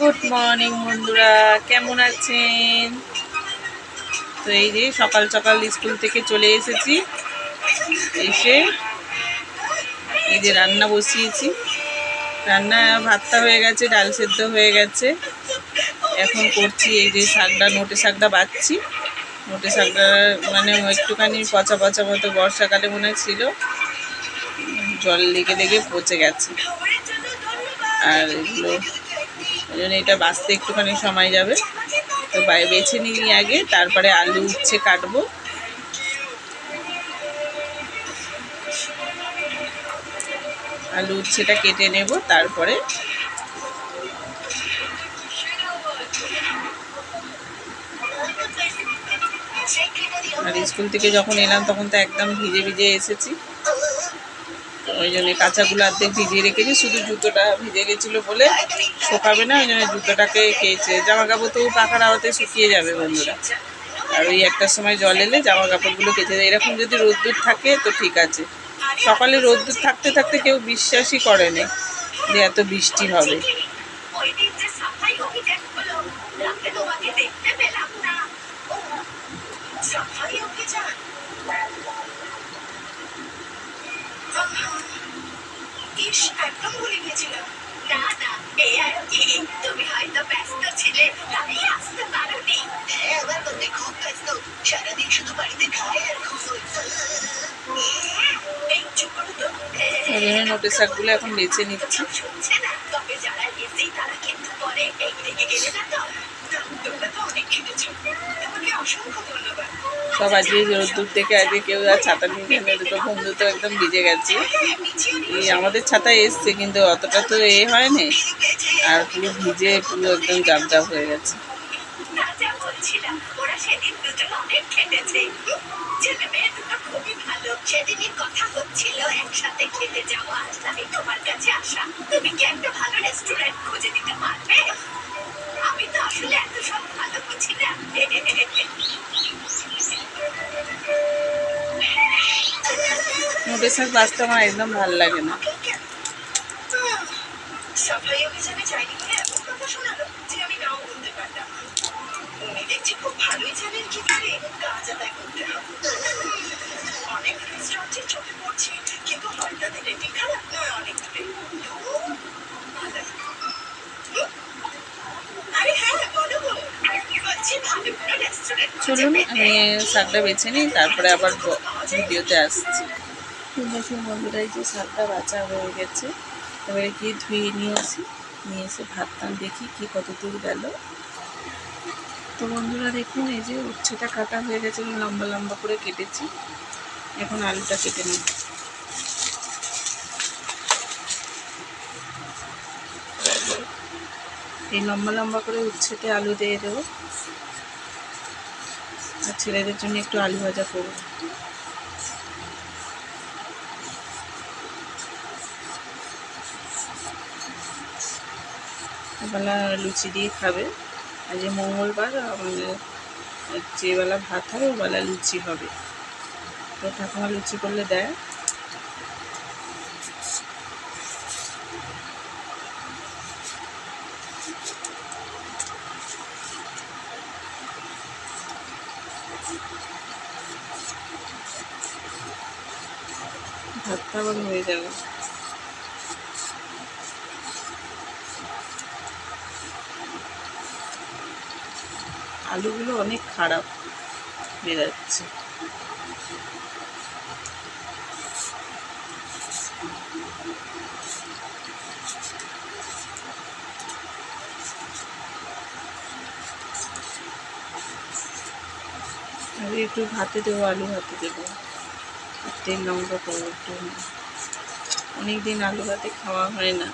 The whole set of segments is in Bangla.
গুড মর্নিং বন্ধুরা। কেমন আছেন? তো এই যে সকাল সকাল স্কুল থেকে চলে এসেছি। এসে এই যে রান্না বসিয়েছি। রান্না ভাতটা হয়ে গেছে, ডাল সেদ্ধ হয়ে গেছে। এখন করছি এই যে শাকটা নোটে শাকটা বাচ্ছি নোটে শাকটা মানে একটুখানি পচা পচা মতো বর্ষাকালে মনে ছিল। জল লেগে লেগে পচে গেছে। আর এগুলো ওই জন্য এটা বাঁচতে একটুখানি সময় যাবে। তো বেছে নিই আগে, তারপরে আলু উচ্ছে কাটবো। আলু উচ্ছেটা কেটে নেব, তারপরে আর স্কুল থেকে যখন এলাম, তখন তো একদম ভিজে ভিজে এসেছি। ওই জন্য কাঁচাগুলো অর্ধেক ভিজিয়ে রেখেছি। শুধু জুতোটা ভিজে গেছিল বলে শোকাবে না, ওই জন্য জুতোটাকে খেয়েছে জামা কাপড় তো পাখার আওয়াতে শুকিয়ে যাবে বন্ধুরা। আর ওই একটার সময় জল এলে জামা কাপড়গুলো কেচে যায় এরকম যদি রোদ্দুর থাকে তো ঠিক আছে। সকালে রোদ্দুর থাকতে থাকতে কেউ বিশ্বাসই করে না যে এত বৃষ্টি হবে। ইস একদম ভুলে গেছিলাম। না না এই আর কি তুমি হয়তো ব্যস্ত ছিলে তাই আসতে পারোনি। হ্যাঁ আমার মধ্যে খুব ব্যস্ত। সারাদিন শুধু বাড়িতে খায় আর ঘুমোয় এই চুপ করো তো। ওই জন্য নোটের শাকগুলো এখন বেছে নিচ্ছি। শুনছে না? তবে যারা এসেই তারা কিন্তু পরে এই রেগে গেলে না তো তোমরা তো অনেক খেটেছো। তোমাকে অসংখ্য ধন্যবাদ। সব আজকে রোদ্দুর থেকে আজকে কেউ আর ছাতা নিয়ে দুটো বন্ধু তো একদম ভিজে গেছে। এই আমাদের ছাতা এসছে, কিন্তু অতটা তো এ হয়নি। আর পুরো ভিজে পুরো একদম জাপ জাপ হয়ে গেছে। আমি তো আসলে এত বলো গো। বলছি ভালো কোনো রেস্টুরেন্ট খুঁজে চলুন আমি শাকটা বেছে নিই তারপরে আবার ভিডিওতে আসছি। দেখুন বন্ধুরা, এই যে শাকটা বাঁচা হয়ে গেছে। এবারে গিয়ে ধুয়ে নিয়ে আসি নিয়ে এসে ভাতটা দেখি কি কত দূর গেল। তো বন্ধুরা, দেখুন, এই যে উচ্ছেটা কাটা হয়ে গেছে লম্বা লম্বা করে কেটেছি। এখন আলুটা কেটে নিই। এই লম্বা লম্বা করে উচ্ছেতে আলু দিয়ে দেবো। আর ছেলেদের জন্য একটু আলু ভাজা করব। বেলা লুচি দিয়ে খাবে আজ মঙ্গলবার আমাদের যেবেলা ভাত হবে ওবেলা লুচি হবে। তো ঠাকুমা লুচি করলে দেয়। ভাতটা আবার হয়ে যাবে। আলুগুলো অনেক খারাপ বেরাচ্ছে। একটু ভাতে দেবো, আলু ভাতে দেবো। তেল লঙ্কা করব একটু অনেক দিন আলু ভাতে খাওয়া হয় না।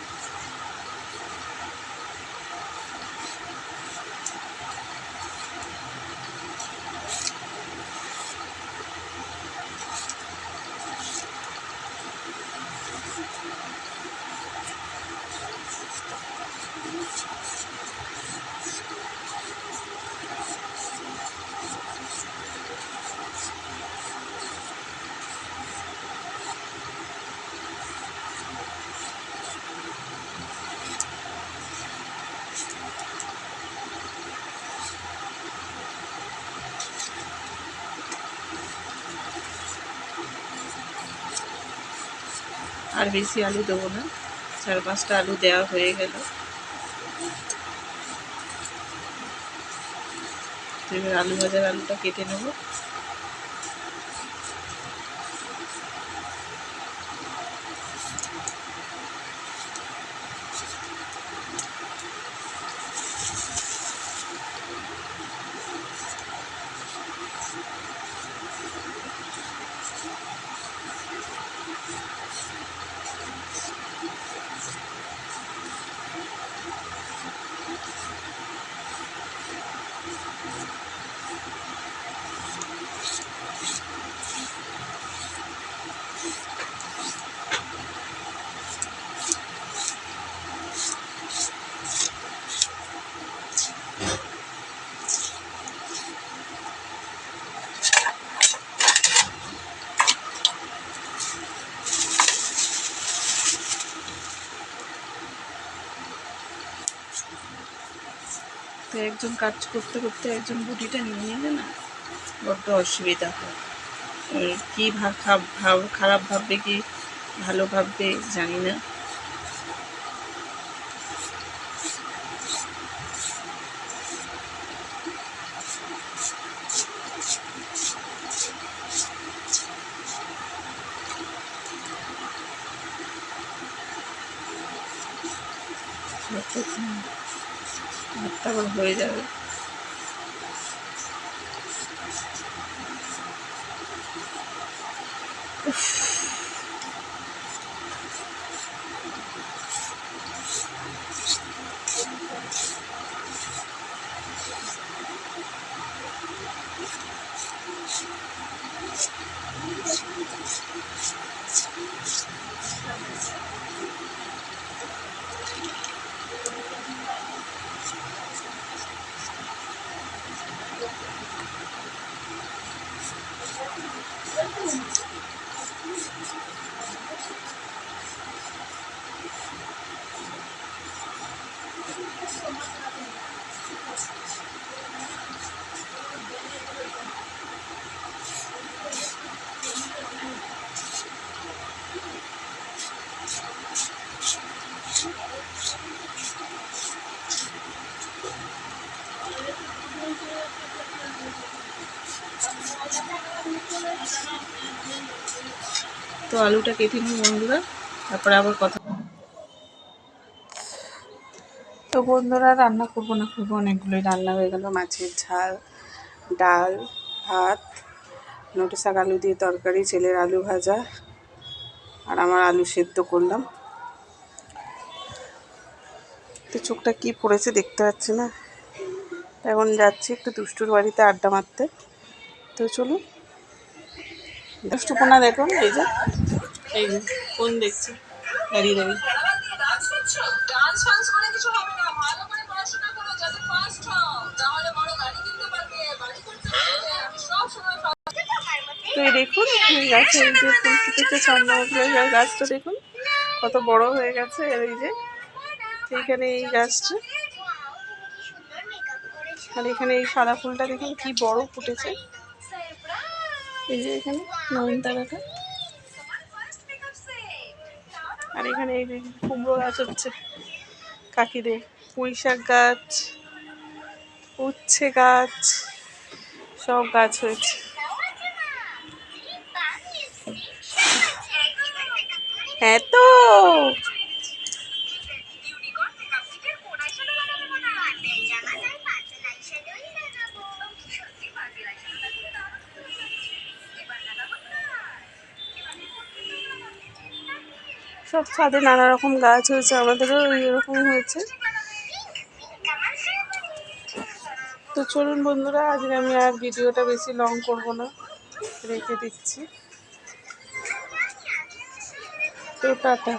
আর বেশি আলু দেবো না। চার পাঁচটা আলু দেওয়া হয়ে গেল। এবার আলু ভাজার আলুটা কেটে নেব। তো একজন কাজ করতে করতে একজন বুটিটা নিয়ে নিলে না, বড্ড অসুবিধা হয়। কী ভাব ভাব খারাপ ভাববে কি, ভালো ভাববে জানি না। যতক্ষণ ভাতটা আবার হয়ে যাবে। তো আলুটা কেটে নিই বন্ধুরা, তারপরে আবার কথা তো বন্ধুরা রান্না করব না করব, অনেকগুলোই রান্না হয়ে গেল, মাছের ঝাল, ডাল, ভাত, নোটে শাক, আলু দিয়ে তরকারি, ছেলের আলু ভাজা, আর আমার আলু সেদ্ধ করলাম। তো চোখটা কি পড়েছে দেখতে পাচ্ছি না। এখন যাচ্ছি একটু দুষ্টুর বাড়িতে আড্ডা মারতে। তো চলুন, দুষ্টুপনা দেখুন, এই যে। এই কোন দেখছি, দাঁড়িয়ে দাঁড়িয়ে। দেখুন এই গাছে এই যে ফুল ফুটেছে চন্দ্রমুখী গাছটা দেখুন, কত বড় হয়ে গেছে, আর এই যে এইখানে এই গাছটা। আর এখানে এই সাদা ফুলটা দেখুন, কি বড় ফুটেছে। এই যে এখানে নয়নতারাটা। আর এখানে কুমড়ো গাছ হচ্ছে, কাকিদের পুঁই শাক গাছ, উচ্ছে গাছ, সব গাছ হয়েছে। হ্যাঁ তো। সব ছাদে নানা রকম গাছ হয়েছে, আমাদেরও এরকম হয়েছে। তো চলুন বন্ধুরা, আজকে আমি আর ভিডিওটা বেশি লং করব না, রেখে দিচ্ছি। তো টাটা।